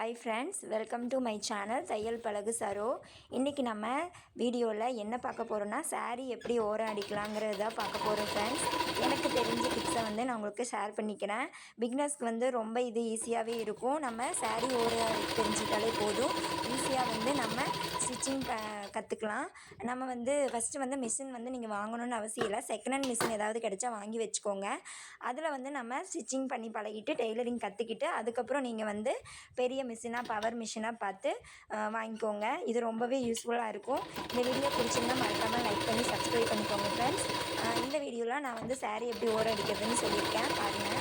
Hi friends welcome to my channel தையல் பழகு சரோ இன்றைக்கி நம்ம வீடியோவில் என்ன பார்க்க போகிறோன்னா சாரீ எப்படி ஓரம் அடிக்கலாங்கிறது தான் பார்க்க போகிறோம் ஃப்ரெண்ட்ஸ் எனக்கு தெரிஞ்ச டிப்ஸை வந்து நான் உங்களுக்கு ஷேர் பண்ணிக்கிறேன். பிக்னஸ்க்கு வந்து ரொம்ப இது ஈஸியாகவே இருக்கும். நம்ம சாரீ ஓரம் அடிக்க போதும். ஈஸியாக வந்து நம்ம ஸ்டிச்சிங் ப கற்றுக்கலாம் நம்ம வந்து ஃபஸ்ட்டு வந்து மிஷின் வந்து நீங்கள் வாங்கணும்னு அவசியம் இல்லை. செகண்ட் ஹேண்ட் மிஷின் ஏதாவது கிடைச்சா வாங்கி வச்சுக்கோங்க. அதில் வந்து நம்ம ஸ்டிச்சிங் பண்ணி பழகிட்டு டெய்லரிங் கற்றுக்கிட்டு அதுக்கப்புறம் நீங்கள் வந்து பெரிய மிஷினாக பவர் மிஷினாக பார்த்து வாங்கிக்கோங்க. இது ரொம்பவே யூஸ்ஃபுல்லாக இருக்கும். இந்த வீடியோ பிடிச்சிருந்தா மறக்காமல் லைக் பண்ணி சப்ஸ்கிரைப் பண்ணிக்கோங்க ஃப்ரெண்ட்ஸ் இந்த வீடியோவில் நான் வந்து saree எப்படி ஓர அடிக்கிறதுன்னு சொல்லியிருக்கேன். பாருங்கள்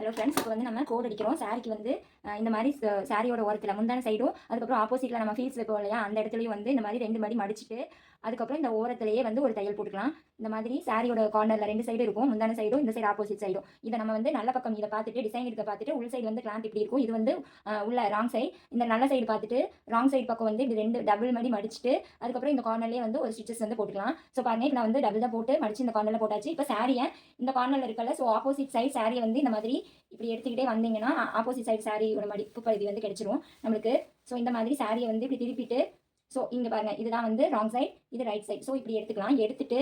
ஹலோ ஃப்ரெண்ட்ஸ் இப்போ வந்து நம்ம கோட் அடிக்கிறோம். சாரிக்கு வந்து இந்த மாதிரி சாரியோட ஓரத்தில் முந்தான சைடும் அதுக்கப்புறம் ஆப்போசிட்டில் நம்ம ஃபீல்ஸ் வைப்போம் இல்லையா அந்த இடத்துலையும் வந்து இந்த மாதிரி ரெண்டு மடி மடிச்சுட்டு அதுக்கப்புறம் இந்த ஓரத்துலேயே வந்து ஒரு தையல் போட்டுக்கலாம். இந்த மாதிரி சாரியோட கார்னரில் ரெண்டு சைடு இருக்கும் முந்தான சைடும் இந்த சைடு ஆப்போசிட் சைடும் இதை நம்ம வந்து நல்ல பக்கம் இதை பார்த்துட்டு டிசைன் இருக்க பார்த்துட்டு உள் சைடு வந்து கிளாந்த் இப்படி இருக்கும். இது வந்து உள்ள ராங் சைடு இந்த நல்ல சைடு பார்த்துட்டு ராங் சைடு பக்கம் வந்து இப்படி ரெண்டு டபுள் மடி மடிச்சிட்டு அதுக்கப்புறம் இந்த கார்னர்லேயே வந்து ஒரு ஸ்டிச்சஸ் வந்து போட்டுக்கலாம். ஸோ பாருங்க இப்போ நான் வந்து டபுள் தான் போட்டு மடிச்சு இந்த கார்னரில் போட்டாச்சு. இப்போ சாரியை இந்த கார்னரில் இருக்கல ஸோ ஆப்போசிட் சைடு சாரியை வந்து இந்த மாதிரி இப்படி எடுத்துக்கிட்டே வந்தீங்கன்னா ஆப்போசிட் சைடு சாரியோட மடிப்பு பகுதி வந்து கிடைச்சிரும். நம்மளுக்கு ஸோ இந்த மாதிரி சாரியை வந்து இப்படி திருப்பிட்டு ஸோ இங்கே பாருங்க இதுதான் வந்து ராங் சைடு இது ரைட் சைடு ஸோ இப்படி எடுத்துக்கலாம். எடுத்துட்டு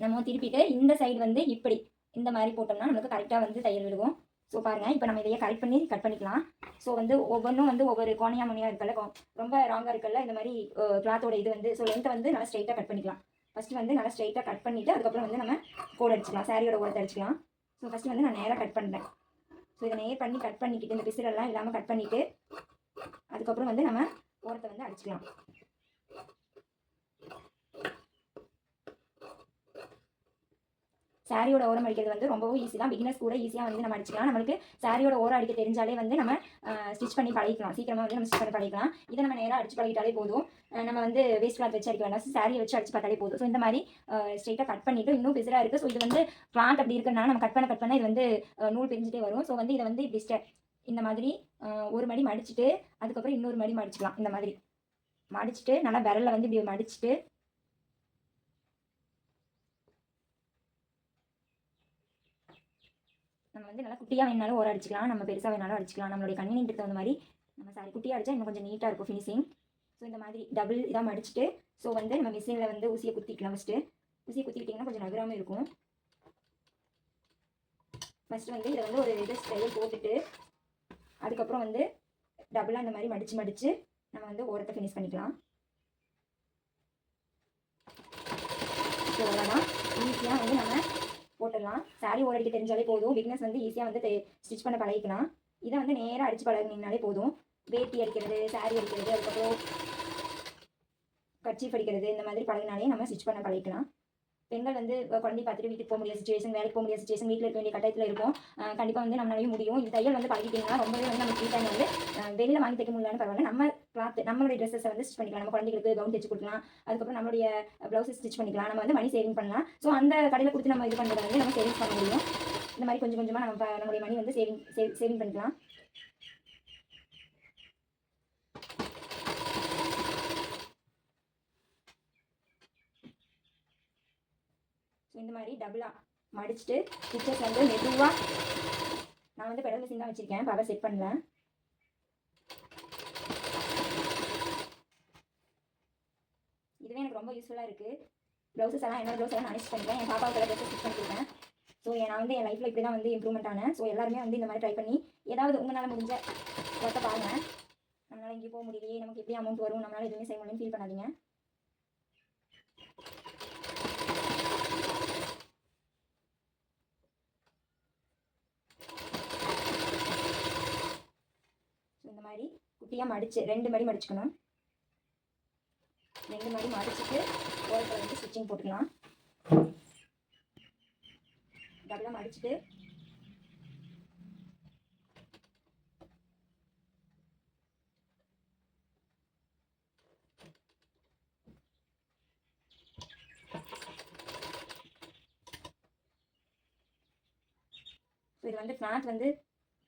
நம்ம திருப்பிட்டு இந்த சைடு வந்து இப்படி இந்த மாதிரி போட்டோம்னா நமக்கு கரெக்டாக வந்து தையல் விடுவோம் ஸோ பாருங்க இப்போ நம்ம இதையே கரெக்ட் பண்ணி கட் பண்ணிக்கலாம். ஸோ வந்து ஒவ்வொன்றும் வந்து ஒவ்வொரு கோணையா முனையாக இருக்கல ரொம்ப ராங்காக இருக்கல இந்த மாதிரி கிளாத்தோட இது வந்து ஸோ லென்த்தை வந்து நல்லா ஸ்ட்ரைட்டாக கட் பண்ணிக்கலாம். ஃபஸ்ட்டு வந்து நல்லா ஸ்ட்ரைட்டாக கட் பண்ணிட்டு அதுக்கப்புறம் வந்து நம்ம கோடு அடிச்சுக்கலாம். சாரியோட ஓரத்தை அடிச்சுக்கலாம். ஸோ ஃபஸ்ட்டு வந்து நான் நேராக கட் பண்ணுறேன் ஸோ இதை நேர் பண்ணி கட் பண்ணிக்கிட்டு இந்த பிசுரெல்லாம் இல்லாமல் கட் பண்ணிவிட்டு அதுக்கப்புறம் வந்து நம்ம ஓரத்தை வந்து அடிச்சுக்கலாம். சாரியோட ஓரம் அடிக்கிறது வந்து ரொம்பவும் ஈஸி தான். பிகினர்ஸ் கூட ஈஸியாக வந்து நம்ம அடிச்சுக்கலாம். நம்மளுக்கு சாரியோட ஓரம் அடிக்க தெரிஞ்சாலே வந்து நம்ம ஸ்டிச் பண்ணி பழகிக்கலாம். சீக்கிரமாக வந்து நம்ம ஸ்டிச் பண்ணி பழகிக்கலாம். இதை நம்ம நேராக அடிச்சு பழகிட்டாலே போதும். நம்ம வந்து வேஸ்ட் கிளாத் வச்சு அடிக்க வேண்டாம். சாரியை வச்சு அடிச்சு பார்த்தாலே போதும். ஸோ இந்த மாதிரி ஸ்ட்ரெயிட்டாக கட் பண்ணிட்டு இன்னும் பிசிலாக இருக்குது ஸோ இது வந்து கிளாத் அப்படி இருக்கிறனால நம்ம கட் பண்ண கட் பண்ண இது வந்து நூல் பிரிஞ்சுட்டே வரும். ஸோ வந்து இதை வந்து இப்படி இந்த மாதிரி ஒரு மடி மடிச்சுட்டு அதுக்கப்புறம் இன்னொரு மடி மடிச்சுக்கலாம். இந்த மாதிரி. மடிச்சுட்டு நல்லா விரலில் வந்து இப்படி மடிச்சுட்டு நம்ம வந்து நல்லா குட்டியாக வேணாலும் ஓர அடிச்சிக்கலாம். நம்ம பெருசாக வேணாலும் அடிச்சிக்கலாம். நம்மளுடைய கன்வீனியன்ட் தகுந்த மாதிரி நம்ம சாரி குட்டியாக அடிச்சா இன்னும் கொஞ்சம் நீட்டாக இருக்கும் ஃபினிஷிங் ஸோ இந்த மாதிரி டபுள் இதாக மடிச்சுட்டு ஸோ வந்து நம்ம மிஷினில் வந்து ஊசியை குத்திக்கலாம் ஃபஸ்ட்டு ஊசியை குத்திக்கிட்டிங்கன்னா கொஞ்சம் நகராமல் இருக்கும். ஃபஸ்ட்டு வந்து இதை வந்து ஒரு இது ஸ்டைல் போட்டுட்டு அதுக்கப்புறம் வந்து டபுளாக இந்த மாதிரி மடித்து மடித்து நம்ம வந்து ஓரத்தை ஃபினிஷ் பண்ணிக்கலாம். ஸோ அவ்வளோதான் ஈஸியாக வந்து நம்ம போட்டுடலாம். சாரி ஓரடிக்க தெரிஞ்சாலே போதும். பிக்னஸ் வந்து ஈஸியாக வந்து ஸ்டிச் பண்ண பழகிக்கலாம். இதை வந்து நேராக அடித்து பழகினீங்கனாலே போதும். வேட்டி அடிக்கிறது சாரி அடிக்கிறது அதுக்கப்புறம் கட்சி படிக்கிறது இந்த மாதிரி பழகினாலே நம்ம ஸ்டிச் பண்ண பழகிக்கலாம். பெண்கள் வந்து குழந்தை பார்த்துட்டு வீட்டுக்கு போக முடியாத சுச்சுவேஷன் வேலைக்கு போக முடியாத சுச்சுவேஷன் வீட்டில் இருக்க வேண்டிய கட்டத்தில் இருக்கும் கண்டிப்பாக வந்து நம்மளாலையும் முடியும். இந்த தையல் வந்து பழகிட்டீங்கன்னா ரொம்பவே வந்து நம்ம ஃப்ரீ டைம் வந்து வெளியில் வாங்கி தைக்க முடியலன்னு பரவாயில்ல. நம்ம கிளாத் நம்மளுடைய ட்ரெஸ்ஸை வந்து ஸ்டிச் பண்ணிக்கலாம். நம்ம குழந்தைகளுக்கு கவுன் தைச்சு கொடுக்கலாம். அதுக்கப்புறம் நம்மளுடைய ப்ளவுஸஸ் ஸ்டிச் பண்ணிக்கலாம். நம்ம வந்து மணி சேவிங் பண்ணலாம். ஸோ அந்த கடையில் கொடுத்து நம்ம இது பண்ணுறது வந்து நம்ம சேவிங்ஸ் பண்ண முடியும். இந்த மாதிரி கொஞ்சம் கொஞ்சமாக நம்ம நம்மளுடைய மணி வந்து சேவிங் சேவிங் பண்ணிக்கலாம். ஸோ இந்த மாதிரி டபுளாக மடிச்சுட்டு ஸ்டிச்சஸ் வந்து மெதுவாக நான் வந்து பெடல் மிஷின் தான் வச்சுருக்கேன். பவர் செட் பண்ணல இதுவே எனக்கு ரொம்ப யூஸ்ஃபுல்லாக இருக்குது ப்ளவுசஸ் எல்லாம் என்னோட ப்ளவுஸ் எல்லாம் நான் ஸ்டிச் பண்ணிட்டேன் என் பாப்பாவுக்கு ப்ளவுஸ் ஸ்டிச் பண்ணிருக்கேன் ஸோ நான் வந்து என் லைஃப்பில் இப்படி தான் வந்து இம்ப்ரூவ்மெண்ட் ஆனேன். ஸோ எல்லாருமே வந்து இந்த மாதிரி ட்ரை பண்ணி ஏதாவது உங்களால் முடிஞ்ச ஒர்க்கை பாருங்கள் நம்மளால் இங்கே போக முடியலையே. நமக்கு எப்படி அமௌண்ட் வரும்? நம்மளால் எதுவுமே செய்ய முடியும்னு ஃபீல் பண்ணாதீங்க. ஸோ இந்த மாதிரி குட்டியாக மடிச்சு ரெண்டு மடி மடிச்சுக்கணும். ரெண்டு மாதிரி மடிச்சுட்டு ஓரத்தில் வந்து ஸ்டிச்சிங் போட்டுக்கலாம். டபுளாக மடிச்சுட்டு. இது வந்து ஃப்ளாட் வந்து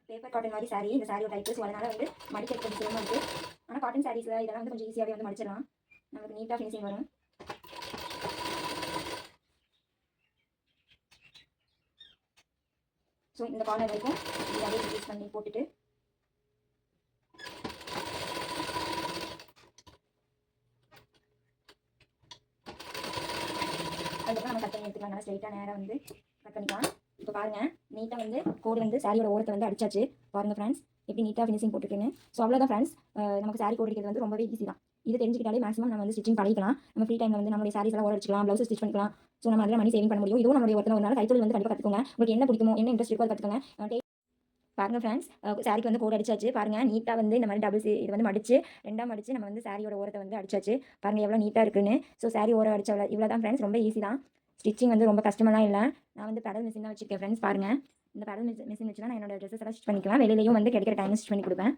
பேப்பர் காட்டன் மாதிரி சாரி இந்த சாரியோட டைப்ஸ் அதனால் வந்து மடிக்கிறது கொஞ்சம் சிரமம் இருக்குது ஆனால் காட்டன் சாரீஸில் இதெல்லாம் வந்து கொஞ்சம் ஈஸியாகவே வந்து மடிச்சிடலாம். நமக்கு நீட்டாக ஃபினிஷிங் வரும். ஸோ இந்த கார்னர் வரைக்கும் இது யூஸ் பண்ணி போட்டுட்டு. அதுக்கப்புறம் நம்ம கட் பண்ணி எடுத்துக்கலாம். நல்லா ஸ்ட்ரைட்டாக நேராக வந்து கட் பண்ணிக்கலாம். இப்போ பாருங்கள் நீட்டாக வந்து கோடு வந்து சாரியோட ஓரத்தை வந்து அடிச்சாச்சு. பாருங்கள் ஃப்ரெண்ட்ஸ் எப்படி நீட்டாக ஃபினிஷிங் போட்டுருக்குன்னு. ஸோ அவ்வளோதான் ஃப்ரெண்ட்ஸ் நமக்கு சாரி கோடு அடிக்கிறது வந்து ரொம்பவே ஈஸி தான். இது தெரிஞ்சுக்கிட்டாலே மேக்ஸிமம் நம்ம வந்து ஸ்டிச்சிங் பண்ணிக்கலாம். நம்ம ஃப்ரீ டைமில் வந்து நம்மளுடைய சாரீஸ் எல்லாம் ஓர அடிச்சிக்கலாம் ப்ளவுஸ் ஸ்டிச் பண்ணிக்கலாம். ஸோ நம்ம அதில் மணி சேவிங் பண்ண முடியும். இதுவும் நம்மளுடைய ஒருத்தர் ஒரு நாள் கைத்தொழில் வந்து கண்டிப்பாக கற்றுக்கோங்க உங்களுக்கு என்ன பிடிக்குமோ என்ன இன்ட்ரெஸ்ட் இருக்கோ அதை கற்றுக்கோங்க பாருங்க ஃப்ரெண்ட்ஸ் சாரிக்கு வந்து கோடு அடிச்சாச்சு. பாருங்க நீட்டாக வந்து இந்த மாதிரி டபுள்ஸ் இது வந்து மடிச்சு ரெண்டாம் மடிச்சு நம்ம வந்து சாரியோட ஓரத்தை வந்து அடிச்சாச்சு. பாருங்க எவ்வளோ நீட்டாக இருக்குன்னு. ஸோ சாரி ஓரம் அடிச்ச இவ்வளோ தான் ஃப்ரெண்ட்ஸ் ரொம்ப ஈஸி தான். ஸ்டிச்சிங் வந்து ரொம்ப கஷ்டமெல்லாம் இல்லை. நான் வந்து பெடல் மிஷின் தான் வச்சிருக்கேன் ஃப்ரெண்ட்ஸ் பாருங்க. இந்த பெடல் மிஷின் மிஷின் வச்சு நான் என்னோட ட்ரெஸ்ஸஸ் எல்லாம் ஸ்டிச் பண்ணிக்குவேன். வெளியிலையும் வந்து கிடைக்கிற டைம் ஸ்டிச் பண்ணி கொடுப்பேன்.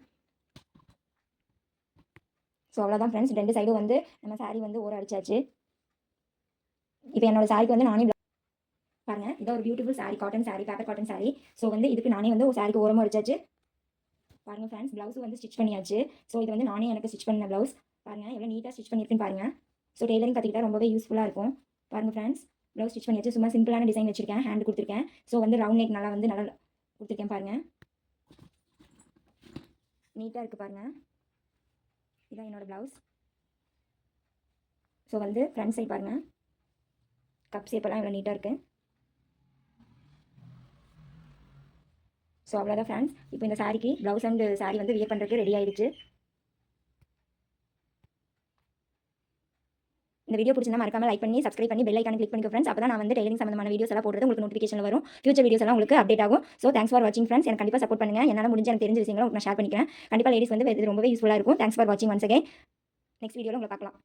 ஸோ அவ்வளோதான் ஃப்ரெண்ட்ஸ் ரெண்டு சைடும் வந்து நம்ம சாரீ வந்து ஓரம் அடிச்சாச்சு. இப்போ என்னோட சாரிக்கு வந்து நானே பாருங்க. இது ஒரு beautiful sari cotton sari paper cotton sari so வந்து இதுக்கு நானே வந்து ஒரு சாரிக்கு ஓரமாக அடிச்சாச்சு. பாருங்க ஃப்ரெண்ட்ஸ் ப்ளவுஸ் வந்து ஸ்டிச் பண்ணியாச்சு. ஸோ இது வந்து நானே எனக்கு ஸ்டிச் பண்ண ப்ளவுஸ் பாருங்க எவ்வளோ நீட்டாக ஸ்டிச் பண்ணியிருக்குன்னு பாருங்க. ஸோ டெய்லரிங் கற்றுக்கிட்டா ரொம்பவே யூஸ்ஃபுல்லாக இருக்கும். பாருங்க ஃப்ரெண்ட்ஸ் ப்ளவுஸ் ஸ்டிச் பண்ணியாச்சு. சும்மா சிம்பிளான டிசைன் வச்சிருக்கேன். ஹேண்ட் கொடுத்துருக்கேன். ஸோ வந்து ரவுண்ட் நெக் நல்லா வந்து நல்லா கொடுத்துருக்கேன் பாருங்க. நீட்டாக இருக்குது பாருங்க. இதான் என்னோடய ப்ளவுஸ் ஸோ வந்து ஃப்ரண்ட் சைட் பாருங்கள் கப் ஷேப்பெல்லாம் இவ்வளோ நீட்டாக இருக்குது ஸோ அவ்வளோதான் ஃப்ரெண்ட்ஸ் இப்போ இந்த சாரிக்கு ப்ளவுஸ் அண்ட் சாரி வந்து வியர் பண்ணுறதுக்கு ரெடி ஆயிடுச்சு. இந்த வீடியோ பிடிச்சிருந்தா மறக்காம லைக் பண்ணி சப்ஸ்கிரைப் பண்ணி பெல் ஐக்கான கிளிக் பண்ணிக்கோ ஃப்ரெண்ட்ஸ் அப்போ நான் வந்து டெய்லிங் சம்பந்தமான வீடியோஸ் எல்லாம் போடுறது உங்களுக்கு நோட்டிஃபிகேஷன் வரும். ஃபியூச்சர் வீடியோஸ் எல்லாம் உங்களுக்கு அப்டேட் ஆகும். ஸோ தேங்க்ஸ் ஃபார் வாட்சிங் ஃப்ரெண்ட்ஸ் எனக்கு கண்டிப்பாக சப்போர்ட் பண்ணுங்க. என்னால் முடிஞ்ச எனக்கு தெரிஞ்ச விஷயங்களை உங்களுக்கு நான் ஷேர் பண்ணிக்கிறேன். கண்டிப்பாக லேடிஸ் வந்து இது ரொம்பவே யூஸ்ஃபுல்லாக இருக்கும். தேங்க்ஸ் ஃபார் வாட்சிங் ஒன்ஸ் அகைன் நெக்ஸ்ட் வீடியோவில் உங்களை பார்க்கலாம்.